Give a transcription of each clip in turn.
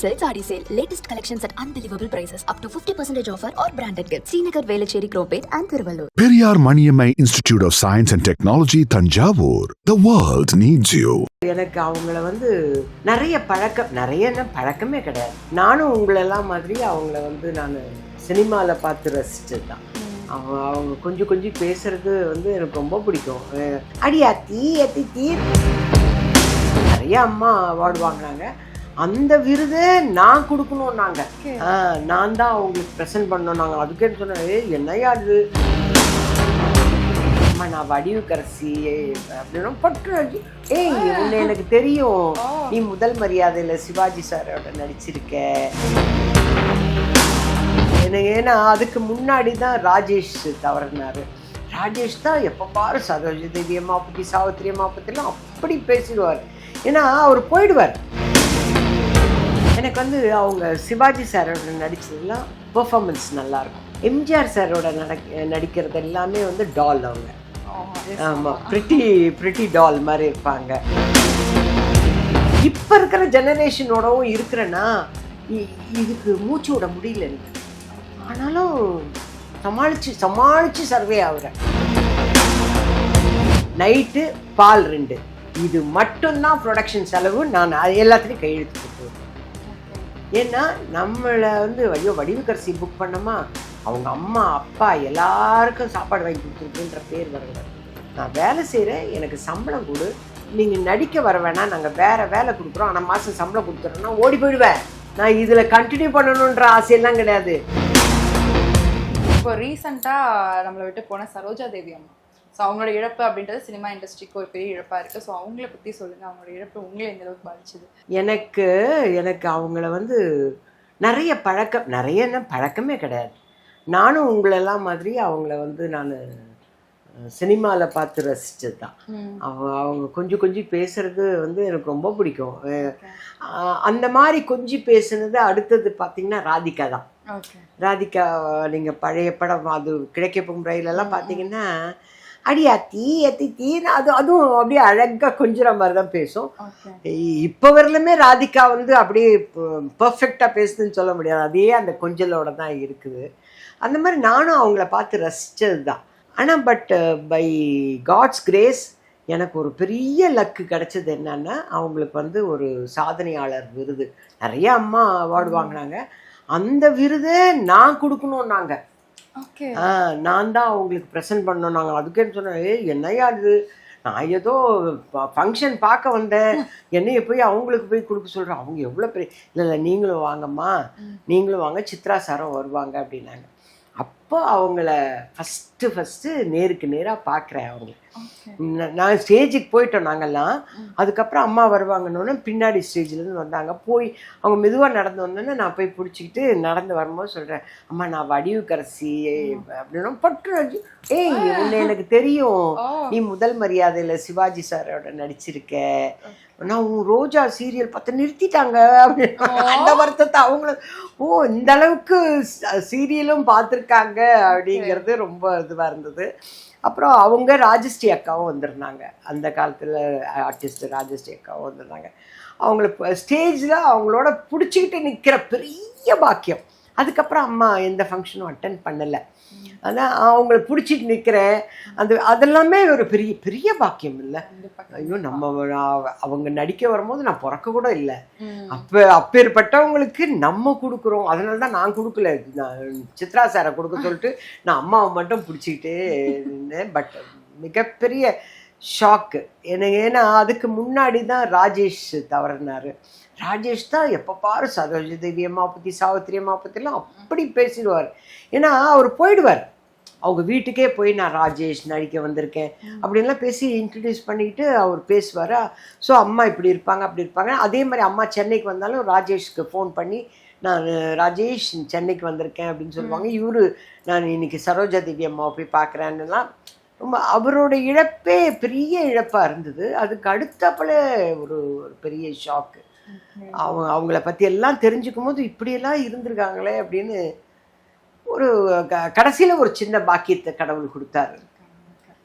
Srisal Sari Sale. Latest collections at unbelievable prices. Up to 50% offer or branded gifts. Srinagar Velachery Cropate and Thiruvallur. Periyar Maniammai Institute of Science and Technology, Tanjavur. The world needs you. எனக்கு அவங்கள வந்து நிறைய பழக்கம் நிறைய பழக்கமே கிடையாது நானும் உங்களெல்லாம் மாதிரி அவங்கள வந்து நான் சினிமாவில் பார்த்து ரசிச்சது தான் அவங்க அவங்க கொஞ்சம் கொஞ்சம் பேசுறது வந்து எனக்கு ரொம்ப பிடிக்கும் அடியா தீ அத்தி தீ நிறைய அம்மா அவார்டு வாங்கினாங்க அந்த விருதை நான் கொடுக்கணும் நாங்க ஆஹ் நான் தான் அவங்களுக்கு ப்ரெசென்ட் பண்ணோம் நாங்கள் அதுக்கேன்னு சொன்னேன் "ஏய், என்னய்யா அது அம்மா நான் வடிவுக்கரசி அப்படின்னா பட்டு ஏய் உன்னை எனக்கு தெரியும். நீ முதல் மரியாதையில சிவாஜி சாரோட நடிச்சிருக்க. எனக்கு ஏன்னா அதுக்கு முன்னாடி தான் ராஜேஷ் தவறினாரு. ராஜேஷ் தான் எப்போ பாரு சரோஜ தேவி அம்மா பற்றி சாவித்திரி அம்மா பற்றிலாம் அப்படி பேசிடுவார். ஏன்னா அவர் போயிடுவார். எனக்கு வந்து அவங்க சிவாஜி சாரோட நடித்ததுலாம் பெர்ஃபார்மன்ஸ் நல்லாயிருக்கும். எம்ஜிஆர் சாரோட நடிக்க நடிக்கிறது எல்லாமே வந்து டால் அவங்க. ஆமாம் பிரிட்டி பிரிட்டி டால் மாதிரி இருப்பாங்க. இப்போ இருக்கிற ஜெனரேஷனோடவும் இருக்கிறேன்னா இ- இதுக்கு மூச்சு விட முடியல எனக்கு. ஆனாலும் சமாளித்து சமாளித்து சர்வே ஆகுறேன். நைட்டு பால் ரெண்டு. இது மட்டும்தான் ப்ரொடக்ஷன் செலவு. நான் எல்லாத்துலேயும் கையெழுத்து போட்டுருவேன். ஏன்னா நம்மளை வந்து ஐயோ வடிவுக்கரசி புக் பண்ணோமா? அவங்க அம்மா அப்பா எல்லாருக்கும் சாப்பாடு வாங்கி கொடுத்துருக்குன்ற பேர் வரக்கூடாது நான் வேலை செய்கிறேன் எனக்கு சம்பளம் கொடு. நீங்கள் நடிக்க வர வேணாம் நாங்கள் வேறு வேலை கொடுக்குறோம். ஆனால் மாதம் சம்பளம் கொடுத்துறோன்னா ஓடி போயிடுவேன். நான் இதில் கண்டினியூ பண்ணணுன்ற ஆசையெல்லாம் கிடையாது. இப்போ ரீசெண்டாக நம்மளை விட்டு போன சரோஜா தேவி அம்மா. ஸோ அவங்களோட இழப்பு அப்படின்றது சினிமா இண்டஸ்ட்ரிக்கு ஒரு பெரிய இழப்பாக இருக்குது ஸோ அவங்கள பற்றி சொல்லுங்கள் அவங்களோட இழப்பு உங்களை எந்த அளவுக்கு பாதிச்சது? எனக்கு எனக்கு அவங்கள வந்து நிறைய பழக்கம் நிறைய என்ன பழக்கமே கிடையாது. நானும் உங்களெல்லாம் மாதிரி அவங்கள வந்து நான் சினிமாவில் பார்த்து ரசிச்சது தான் அவங்க அவங்க கொஞ்சம் கொஞ்சம் பேசுறது வந்து எனக்கு ரொம்ப பிடிக்கும். அந்த மாதிரி கொஞ்சம் பேசுனது அடுத்தது பார்த்தீங்கன்னா ராதிகா தான். ராதிகா நீங்கள் பழைய படம் அது கிடைக்கப்போம் ரயிலெல்லாம் பார்த்தீங்கன்னா அடியா தீ அத்தி தீ அது அதுவும் அப்படியே அழகாக கொஞ்சிற மாதிரி தான் பேசும் இப்போ வரலுமே ராதிகா வந்து அப்படியே பர்ஃபெக்டாக பேசுதுன்னு சொல்ல முடியாது. அதே அந்த கொஞ்சலோட தான் இருக்குது. அந்த மாதிரி நானும் அவங்கள பார்த்து ரசித்தது தான் ஆனால் பட் பை காட்ஸ் கிரேஸ் எனக்கு ஒரு பெரிய லக்கு கிடைச்சது என்னன்னா அவங்களுக்கு வந்து ஒரு சாதனையாளர் விருது. நிறைய அம்மா அவார்டு வாங்கினாங்க. அந்த விருதை நான் கொடுக்கணும் நாங்கள் நான் தான் அவங்களுக்கு ப்ரெசென்ட் பண்ணோம் நாங்கள் அதுக்கேன்னு சொன்னேன் ஏய் என்னையா இது? நான் ஏதோ ஃபங்க்ஷன் பார்க்க வந்தேன். என்னைய போய் அவங்களுக்கு போய் கொடுக்க சொல்கிறேன் அவங்க எவ்வளோ பெரிய இல்லை இல்லை நீங்களும் வாங்கம்மா. நீங்களும் வாங்க. சித்ரா சாரும் வருவாங்க அப்படின்னாங்க. அப்போ அவங்கள ஃபஸ்ட்டு ஃபஸ்ட்டு நேருக்கு நேராக பார்க்குறேன் அவங்கள. நான் ஸ்டேஜுக்கு போயிட்டோம் நாங்கெல்லாம். அதுக்கப்புறம் அம்மா வருவாங்கன்னு பின்னாடி ஸ்டேஜ்லேருந்து வந்தாங்க. போய் அவங்க மெதுவாக நடந்து வந்தோன்னே நான் போய் பிடிச்சிக்கிட்டு நடந்து வரும்போது சொல்கிறேன் அம்மா நான் வடிவுக்கரசி அப்படின்னா பட்டு ஏய் உன்னை எனக்கு தெரியும். நீ முதல் மரியாதையில் சிவாஜி சாரோட நடிச்சிருக்க. நான் உன் ரோஜா சீரியல் பார்த்து நிறுத்திட்டாங்க. அப்படின்னு அந்த வருத்தத்தை அவங்களும் ஓ இந்த அளவுக்கு சீரியலும் பார்த்துருக்காங்க. அப்படிங்கிறது ரொம்ப இதுவாக இருந்தது. அப்புறம் அவங்க ராஜஸ்ரீ அக்காவும் வந்திருந்தாங்க. அந்த காலத்தில் ஆர்டிஸ்ட் ராஜஸ்ரீ அக்காவும் வந்திருந்தாங்க. அவங்கள ஸ்டேஜில் அவங்களோட பிடிச்சிக்கிட்டு நிற்கிற பெரிய பாக்கியம். அதுக்கப்புறம் அம்மா எந்த ஃபங்க்ஷனும் அட்டன் பண்ணலை. அதான் அவங்கள பிடிச்சிட்டு நிற்கிறேன் அந்த அதெல்லாமே ஒரு பெரிய பெரிய பாக்கியம் இல்லை. ஐயோ நம்ம அவ- அவங்க நடிக்க வரும்போது நான் பிறக்க கூட இல்லை. அப்போ அப்பேற்பட்டவங்களுக்கு நம்ம கொடுக்குறோம். அதனால தான் நான் கொடுக்கல. நான் சித்ரா சாரை கொடுக்க சொல்லிட்டு நான் அம்மாவை மட்டும் பிடிச்சிக்கிட்டே இருந்தேன். பட் மிகப்பெரிய ஷாக்கு எனக்கு ஏன்னா அதுக்கு முன்னாடி தான் ராஜேஷ் தவறினார். ராஜேஷ் தான் எப்போ பாரு சரோஜ தேவி அம்மா பற்றி சாவித்திரி அம்மா பற்றிலாம் அப்படி பேசிடுவார். ஏன்னா அவர் போயிடுவார். அவங்க வீட்டுக்கே போய் நான் ராஜேஷ் நடிக்க வந்திருக்கேன் அப்படின்லாம் பேசி இன்ட்ரடியூஸ் பண்ணிக்கிட்டு அவர் பேசுவாரா? ஸோ அம்மா இப்படி இருப்பாங்க அப்படி இருப்பாங்க. அதே மாதிரி அம்மா சென்னைக்கு வந்தாலும் ராஜேஷ்க்கு ஃபோன் பண்ணி நான் ராஜேஷ் சென்னைக்கு வந்திருக்கேன் அப்படின்னு சொல்லுவாங்க. இவரு நான் இன்னைக்கு சரோஜா தேவி அம்மாவை போய் பார்க்குறேன்னுலாம் ரொம்ப அவரோட இழப்பே பெரிய இழப்பாக இருந்தது. அதுக்கு அடுத்தப்பல ஒரு ஒரு பெரிய ஷாக்கு அவங்க அவங்கள பற்றி எல்லாம் தெரிஞ்சுக்கும் போது இப்படியெல்லாம் இருந்திருக்காங்களே அப்படின்னு ஒரு கடைசியில் ஒரு சின்ன பாக்கியத்தை கடவுள் கொடுத்தாரு.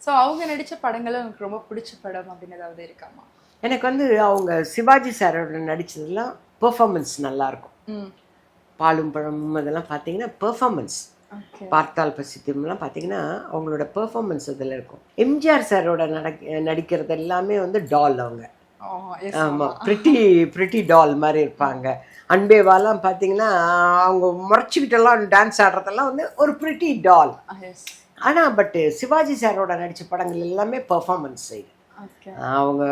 ஸோ அவங்க நடிச்ச படங்கள் எனக்கு ரொம்ப பிடிச்ச படம் அப்படின்னு ஏதாவது இருக்காமா? எனக்கு வந்து அவங்க சிவாஜி சாரோட நடிச்சதெல்லாம் பெர்ஃபார்மன்ஸ் நல்லாயிருக்கும் பாலும் பழமும் அதெல்லாம் பார்த்தீங்கன்னா பெர்ஃபார்மன்ஸ் பார்த்தால் பசித்தியம்லாம் பார்த்தீங்கன்னா அவங்களோட பெர்ஃபார்மன்ஸ் அதில் இருக்கும். எம்ஜிஆர் சாரோட நடக்க நடிக்கிறது எல்லாமே வந்து டால் அவங்க. ஆமாம் பிரிட்டி பிரிட்டி டால் மாதிரி இருப்பாங்க. அன்பேவாலாம் பார்த்தீங்கன்னா அவங்க முறைச்சிக்கிட்டெல்லாம் டான்ஸ் ஆடுறதெல்லாம் வந்து ஒரு பிரிட்டி டால் ஆனால் பட்டு சிவாஜி சாரோட நடித்த படங்கள் எல்லாமே பெர்ஃபார்மன்ஸ் சைடு அவங்க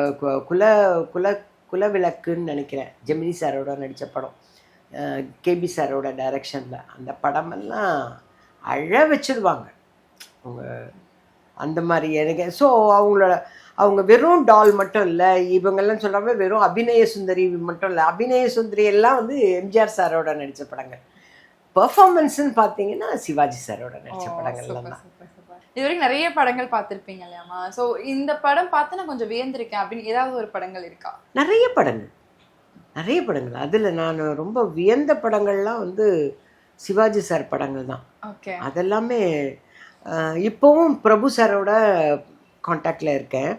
குல குல குலவிளக்குன்னு நினைக்கிறேன். ஜெமினி சாரோட நடித்த படம். கேபி சாரோட டைரக்ஷனில் அந்த படமெல்லாம் அழ வச்சிருவாங்க. அவங்க அந்த மாதிரி எனக்கு ஸோ அவங்களோட அவங்க வெறும் டால் மட்டும் இல்லை இவங்கெல்லாம் சொல்கிறாங்க வெறும் அபிநய சுந்தரி மட்டும் இல்லை. அபிநய சுந்தரி எல்லாம் வந்து எம்ஜிஆர் சாரோட நடித்த படங்கள். பெர்ஃபார்மன்ஸ்னு பார்த்தீங்கன்னா சிவாஜி சாரோட நடித்த படங்கள்லாம் தான். இது வரைக்கும் நிறைய படங்கள் பார்த்திருப்பீங்க இல்லையாம்மா ஸோ இந்த படம் பார்த்து நான் கொஞ்சம் வியந்திருக்கேன் அப்படின்னு ஏதாவது ஒரு படங்கள் இருக்கா? நிறைய படங்கள். நிறைய படங்கள். அதில் நான் ரொம்ப வியந்த படங்கள்லாம் வந்து சிவாஜி சார் படங்கள் தான். ஓகே அதெல்லாமே இப்போவும் பிரபு சாரோட காண்டாக்டில் இருக்கேன்.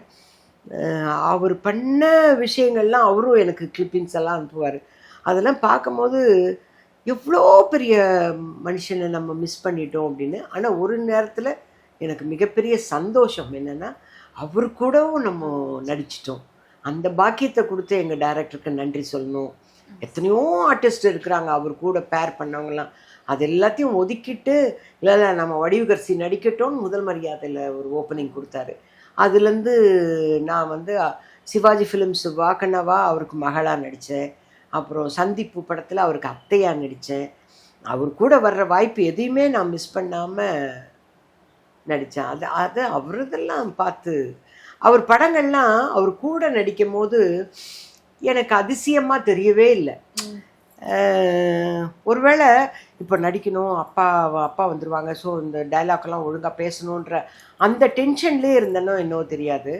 அவர் பண்ண விஷயங்கள்லாம் அவரும் எனக்கு கிளிப்பிங்ஸ் எல்லாம் அனுப்புவார். அதெல்லாம் பார்க்கும்போது எவ்வளோ பெரிய மனுஷனை நம்ம மிஸ் பண்ணிட்டோம் அப்படின்னு. ஆனால் ஒரு நேரத்தில் எனக்கு மிகப்பெரிய சந்தோஷம் என்னென்னா அவர் கூடவும் நம்ம நடிச்சிட்டோம். அந்த பாக்கியத்தை கொடுத்து எங்கள் டைரக்டருக்கு நன்றி சொல்லணும். எத்தனையோ ஆர்டிஸ்ட் இருக்கிறாங்க அவர் கூட பேர் பண்ணவங்கலாம். அது எல்லாத்தையும் ஒதுக்கிட்டு இல்லை இல்லை நம்ம வடிவுகரசி நடிக்கட்டும்னு முதல் மரியாதையில் ஒரு ஓப்பனிங் கொடுத்தாரு. அதுலேருந்து நான் வந்து சிவாஜி ஃபிலிம்ஸ் வாக்கனவா அவருக்கு மகளாக நடித்தேன் அப்புறம் சந்திப்பு படத்தில் அவருக்கு அத்தையாக நடித்தேன் அவர் கூட வர்ற வாய்ப்பு எதையுமே நான் மிஸ் பண்ணாமல் நடித்தேன் அது அது அவரதெல்லாம் பார்த்து அவர் படங்கள்லாம் அவர் கூட நடிக்கும் போது எனக்கு அதிசயமாக தெரியவே இல்லை. ஒருவேளை இப்போ நடிக்கணும் அப்பா அப்பா வந்துடுவாங்க ஸோ இந்த டைலாக்லாம் ஒழுங்காக பேசணுன்ற அந்த டென்ஷன்லேயே இருந்தேனோ என்னவோ தெரியாது.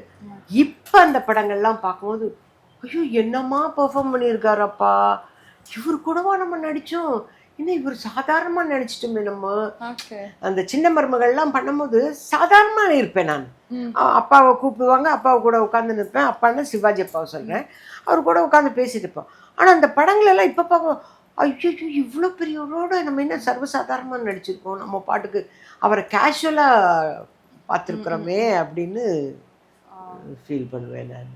இப்போ அந்த படங்கள்லாம் பார்க்கும்போது ஐயோ என்னம்மா பெர்ஃபார்ம் பண்ணியிருக்காரப்பா? இவர் கூடவா நம்ம நடித்தோம் என்ன இவர் சாதாரணமாக நடிச்சிட்டோமே நம்ம? அந்த சின்ன மருமகள்லாம் பண்ணும்போது சாதாரணமாக இருப்பேன் நான். அப்பாவை கூப்பிடுவாங்க அப்பாவை கூட உட்காந்து நிற்பேன் அப்பான்னா சிவாஜி அப்பாவை சொல்கிறேன் அவர் கூட உட்காந்து பேசிட்டு இருப்போம். ஆனால் அந்த படங்களெல்லாம் இப்போ பார்க்க ஐயோ இவ்வளோ பெரியவரோட நம்ம என்ன சர்வசாதாரணமாக நடிச்சிருக்கோம்? நம்ம பாட்டுக்கு அவரை கேஷுவலாக பார்த்துருக்குறோமே அப்படின்னு ஃபீல் பண்ணுவேன் நான்.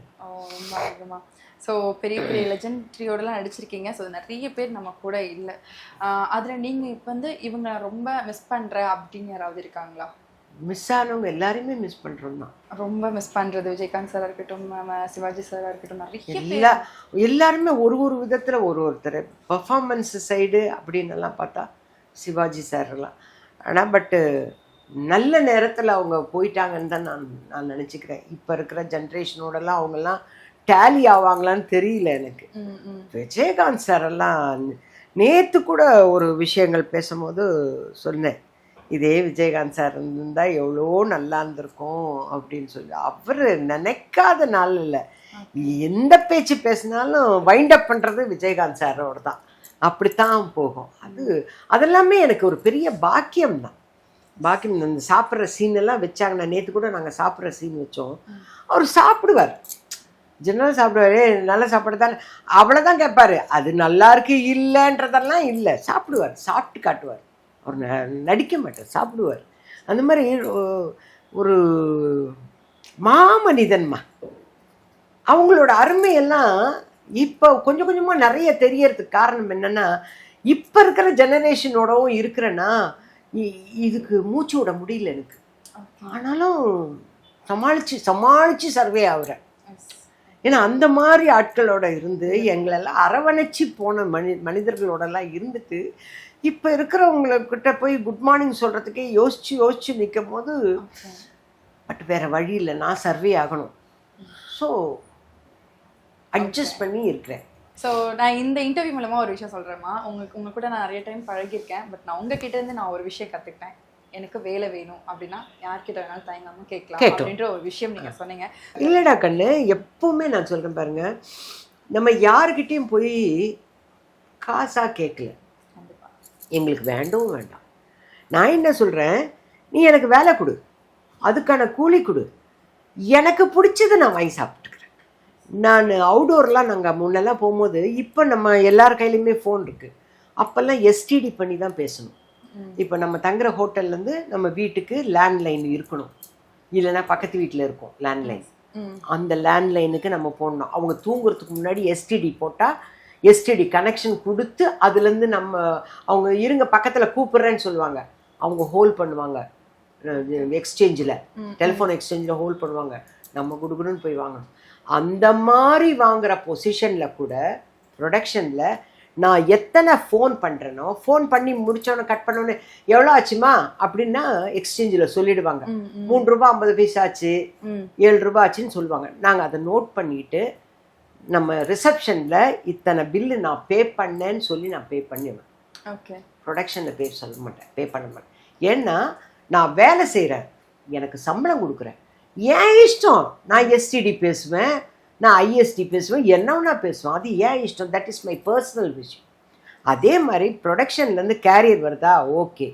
ஸோ பெரிய பெரிய லெஜண்ட் ட்ரீயோடலாம் நடிச்சிருக்கீங்க. ஸோ நிறைய பேர் நம்ம கூட இல்லை. அதில் நீங்கள் இப்போ வந்து இவங்க ரொம்ப மிஸ் பண்ணுறேன் அப்படின்னு யாராவது இருக்காங்களா? மிஸ் ஆனவங்க எல்லாரையுமே மிஸ் பண்ணுறோம் தான். ரொம்ப மிஸ் பண்ணுறது விஜயகாந்த் சாராக இருக்கட்டும் சிவாஜி சாராக இருக்கட்டும் நிறைய எல்லா எல்லாருமே ஒரு ஒரு விதத்தில் ஒரு ஒருத்தர். பர்ஃபார்மன்ஸ் சைடு அப்படின்னு எல்லாம் பார்த்தா சிவாஜி சார்லாம் ஆனால் பட்டு நல்ல நேரத்தில் அவங்க போயிட்டாங்கன்னு தான் நான் நான் நினச்சிக்கிறேன். இப்போ இருக்கிற ஜென்ரேஷனோடலாம் அவங்கெல்லாம் டேலி ஆவாங்களான்னு தெரியல எனக்கு. விஜயகாந்த் சார் எல்லாம் நேற்று கூட ஒரு விஷயங்கள் பேசும்போது சொன்னேன். இதே விஜயகாந்த் சார் இருந்தால் எவ்வளோ நல்லா இருந்திருக்கும் அப்படின்னு சொல்லி. அவர் நினைக்காத நாள் இல்லை. எந்த பேச்சு பேசினாலும் வைண்ட் அப் பண்ணுறது விஜயகாந்த் சாரோட தான். அப்படித்தான் போகும். அது அதெல்லாமே எனக்கு ஒரு பெரிய பாக்கியம் தான். பாக்கியம் அந்த சாப்பிட்ற சீன் எல்லாம் வச்சாங்கன்னா நேற்று கூட நாங்கள் சாப்பிட்ற சீன் வச்சோம். அவர் சாப்பிடுவார். ஜென்ரலாக சாப்பிடுவார். நல்லா சாப்பிட தானே. அவ்வளோதான் கேட்பாரு அது நல்லா இருக்கு இல்லைன்றதெல்லாம் இல்லை. சாப்பிடுவார். சாப்பிட்டு காட்டுவார். அவர் நடிக்க மாட்டார் சாப்பிடுவார். அந்த மாதிரி ஒரு மாமனிதன்மா. அவங்களோட அருமையெல்லாம் இப்போ கொஞ்சம் கொஞ்சமாக நிறைய தெரியறதுக்கு காரணம் என்னன்னா இப்போ இருக்கிற ஜெனரேஷனோடவும் இருக்கிறேன்னா இ- இதுக்கு மூச்சு விட முடியல எனக்கு. ஆனாலும் சமாளித்து சமாளித்து சர்வே ஆகுறேன் ஏன்னா அந்த மாதிரி ஆட்களோட இருந்து எங்களெல்லாம் அரவணைச்சு போன மனி மனிதர்களோடலாம் இருந்துட்டு இப்போ இருக்கிறவங்கக்கிட்ட போய் குட் மார்னிங் சொல்கிறதுக்கே யோசிச்சு யோசிச்சு நிற்கும் போது பட் வேற வழி இல்லை நான் சர்வே ஆகணும். ஸோ அட்ஜஸ்ட் பண்ணி இருக்கிறேன். ஸோ நான் இந்த இன்டர்வியூ மூலமா ஒரு விஷயம் சொல்றேம்மா. உங்களுக்கு உங்க கூட நான் நிறைய டைம் பழகியிருக்கேன். பட் நான் உங்ககிட்ட இருந்து நான் ஒரு விஷயம் கத்துக்கிட்டேன். எனக்கு வேலை வேணும் அப்படின்னா யார்கிட்ட வேணாலும் தயங்காம கேட்கலாம். அப்படின்ற ஒரு விஷயம் நீங்க சொன்னீங்க. இல்லைடா கண்ணு எப்பவுமே நான் சொல்கிறேன் பாருங்க நம்ம யாருக்கிட்டேயும் போய் காசாக கேட்கல எங்களுக்கு வேண்டவும் வேண்டாம். நான் என்ன சொல்கிறேன் நீ எனக்கு வேலை கொடு. அதுக்கான கூலி கொடு. எனக்கு பிடிச்சதை நான் வாங்கி சாப்பிட்டுக்கிறேன். நான் அவுடோர்லாம் நாங்கள் முன்னெல்லாம் போகும்போது இப்போ நம்ம எல்லார் கையிலையுமே ஃபோன் இருக்குது அப்போல்லாம் எஸ்டிடி பண்ணி தான் பேசணும். இப்போ நம்ம தங்குற ஹோட்டல்லேருந்து நம்ம வீட்டுக்கு லேண்ட்லைன் இருக்கணும். இல்லைன்னா பக்கத்து வீட்டில் இருக்கும் லேண்ட்லைன். அந்த லேண்ட்லைனுக்கு நம்ம போடணும். அவங்க தூங்குறதுக்கு முன்னாடி எஸ்டிடி போட்டால் எஸ்டிடி கனெக்ஷன் கொடுத்து அதுலேருந்து நம்ம அவங்க இருங்க பக்கத்தில் கூப்பிட்றேன்னு சொல்லுவாங்க. அவங்க ஹோல்ட் பண்ணுவாங்க. எக்ஸ்சேஞ்சில் டெலிஃபோன் எக்ஸ்சேஞ்சில் ஹோல்ட் பண்ணுவாங்க. நம்ம குடுகுடுன்னு போய் வாங்கணும். அந்த மாதிரி வாங்குற பொசிஷனில் கூட ப்ரொடக்ஷனில் நான் எத்தனை ஃபோன் பண்ணுறேனோ ஃபோன் பண்ணி முடிச்சோன்னே கட் பண்ணோன்னே எவ்வளோ ஆச்சுமா? அப்படின்னா எக்ஸ்சேஞ்சில் சொல்லிடுவாங்க. மூணு ரூபா ஐம்பது பைசா ஆச்சு. ஏழு ரூபா ஆச்சுன்னு சொல்லுவாங்க. நாங்கள் அதை நோட் பண்ணிட்டு நம்ம ரிசப்ஷனில் இத்தனை பில்லு நான் பே பண்ணேன்னு சொல்லி நான் பே பண்ணிடுவேன். ஓகே ப்ரொடக்ஷனில் பே சொல்ல மாட்டேன் பே பண்ண மாட்டேன். ஏன்னா நான் வேலை செய்கிறேன் எனக்கு சம்பளம் கொடுக்குறேன். ஏன் இஷ்டம் நான் எஸ்டிடி பேசுவேன் நான் ஐஎஸ்டி பேசுவேன் என்ன பேசுவேன். அது ஏன் இஷ்டம் தட் இஸ் மை பர்சனல் விஷயம் அதே மாதிரி ப்ரொடக்ஷன்லேருந்து கேரியர் வருதா? ஓகே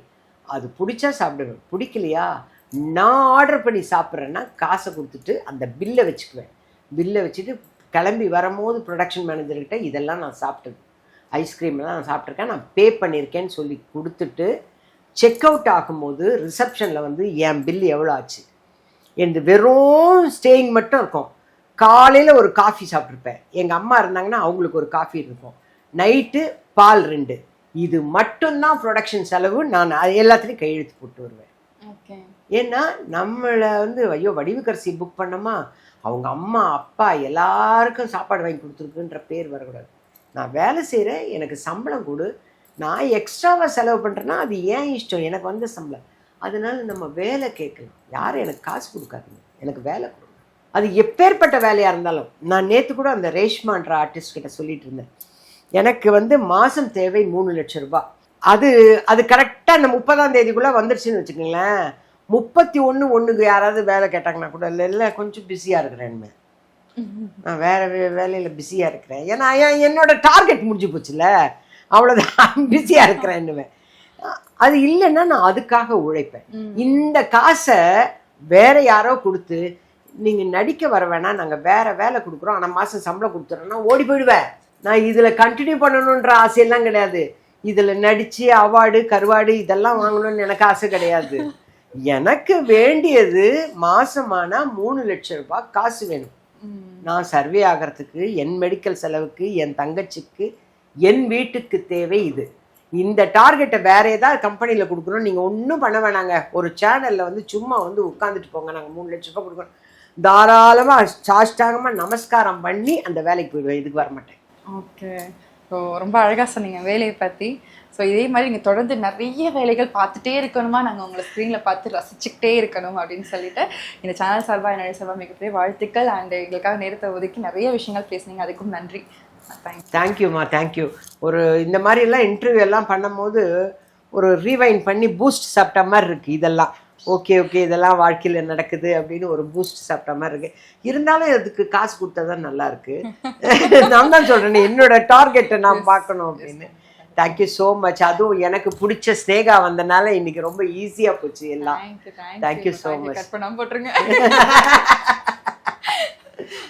அது பிடிச்சா சாப்பிடுவேன் பிடிக்கலையா? நான் ஆர்டர் பண்ணி சாப்பிட்றேன்னா காசை கொடுத்துட்டு அந்த பில்லை வச்சுக்குவேன். பில்லை வச்சுட்டு கிளம்பி வரும்போது ப்ரொடக்ஷன் மேனேஜர்கிட்ட இதெல்லாம் நான் சாப்பிட்டது. ஐஸ்கிரீம்லாம் நான் சாப்பிட்ருக்கேன் நான் பே பண்ணியிருக்கேன்னு சொல்லி கொடுத்துட்டு செக் அவுட் ஆகும்போது ரிசப்ஷனில் வந்து என் பில் எவ்வளோ ஆச்சு? எனது வெறும் ஸ்டேயிங் மட்டும் இருக்கும். காலையில் ஒரு காஃபி சாப்பிட்ருப்பேன் எங்கள் அம்மா இருந்தாங்கன்னா அவங்களுக்கு ஒரு காஃபி இருக்கும். நைட்டு பால் ரெண்டு. இது மட்டும்தான் ப்ரொடக்ஷன் செலவு. நான் எல்லாத்துலேயும் கையெழுத்து போட்டு வருவேன். ஓகே ஏன்னா நம்மளை வந்து ஐயோ வடிவுக்கரசி புக் பண்ணோமா? அவங்க அம்மா அப்பா எல்லாருக்கும் சாப்பாடு வாங்கி கொடுத்துருக்குன்ற பேர் வரக்கூடாது. நான் வேலை செய்கிறேன் எனக்கு சம்பளம் கொடு. நான் எக்ஸ்ட்ராவாக செலவு பண்ணுறேன்னா அது ஏன் இஷ்டம்? எனக்கு வந்த சம்பளம். அதனால் நம்ம வேலை கேட்கலாம். யாரும் எனக்கு காசு கொடுக்காதீங்க. எனக்கு வேலை கொடுங்க அது எப்பேற்பட்ட வேலையாக இருந்தாலும். நான் நேற்று கூட அந்த ரேஷ்மான்ற ஆர்டிஸ்ட் கிட்ட சொல்லிட்டு இருந்தேன். எனக்கு வந்து மாதம் தேவை மூணு லட்சம் ரூபாய். அது அது கரெக்டாக அந்த முப்பதாம் தேதிக்குள்ளே வந்துருச்சுன்னு வச்சுக்கோங்களேன். முப்பத்தி ஒன்று ஒன்றுக்கு யாராவது வேலை கேட்டாங்கன்னா கூட இல்லை இல்லை கொஞ்சம் பிஸியாக இருக்கிறேன்னு நான் வேற வேலையில பிஸியாக இருக்கிறேன். ஏன்னா என் என்னோட டார்கெட் முடிஞ்சு போச்சுல அவ்வளோதான் பிஸியாக இருக்கிறேன்னுவேன் அது இல்லைன்னா நான் அதுக்காக உழைப்பேன். இந்த காசை வேற யாரோ கொடுத்து நீங்கள் நடிக்க வர வேணாம் நாங்கள் வேற வேலை கொடுக்குறோம். ஆனால் மாதம் சம்பளம் கொடுத்துறோன்னா ஓடி போயிடுவேன். நான் இதில் கண்டினியூ பண்ணணுன்ற ஆசையெல்லாம் கிடையாது. இதில் நடித்து அவார்டு கருவாடு இதெல்லாம் வாங்கணும்னு எனக்கு ஆசை கிடையாது. எனக்கு வேண்டியது மாசமானா மூணு லட்சம் ரூபாய் காசு வேணும். நான் சர்வே ஆகிறதுக்கு என் மெடிக்கல் செலவுக்கு என் தங்கச்சிக்கு என் வீட்டுக்கு தேவை இது. இந்த டார்கெட்டை வேற ஏதாவது கம்பெனியில் கொடுக்குறோம் நீங்கள் ஒன்றும் பண்ண வேணாங்க. ஒரு சேனலில் வந்து சும்மா வந்து உட்காந்துட்டு போங்க. நாங்கள் மூணு லட்ச ரூபாய் கொடுக்குறோம். தாராளமாக சாஷ்டாகமாக நமஸ்காரம் பண்ணி அந்த வேலைக்கு போயிடுவேன். இதுக்கு வர மாட்டேன் ஓகே ஸோ ரொம்ப அழகாக சொன்னீங்க. வேலையை பற்றி ஸோ இதே மாதிரி நீங்கள் தொடர்ந்து நிறைய வேலைகள் பார்த்துட்டே இருக்கணுமா? நாங்கள் உங்களை ஸ்க்ரீனில் பார்த்து ரசிச்சுக்கிட்டே இருக்கணும் அப்படின்னு சொல்லிட்டு இந்த சேனல் சார்பாக என்னுடைய சார்பாக மிகப்பெரிய வாழ்த்துக்கள் அண்ட் எங்களுக்காக நேரத்தை ஒதுக்கி நிறைய விஷயங்கள் பேசுனீங்க. அதுக்கும் நன்றி. தேங்க்யூம்மா தேங்க்யூ ஒரு இந்த மாதிரிலாம் இன்டர்வியூ எல்லாம் பண்ணும்போது ஒரு ரீவைன் பண்ணி பூஸ்ட் சாப்பிட்ட மாதிரி இருக்குது இதெல்லாம். ஓகே ஓகே இதெல்லாம் வாழ்க்கையில் நடக்குது அப்படின்னு ஒரு பூஸ்ட் சாப்பிட்ட மாதிரி இருக்கு. இருந்தாலும் அதுக்கு காசு கொடுத்தா தான் நல்லா இருக்கு. நான் தான் சொல்கிறேன் என்னோட டார்கெட்டை நான் பார்க்கணும் அப்படின்னு. தேங்க்யூ ஸோ மச் அதுவும் எனக்கு பிடிச்ச ஸ்னேகா வந்தனால இன்னைக்கு ரொம்ப ஈஸியாக போச்சு எல்லாம். Thank you Thank you.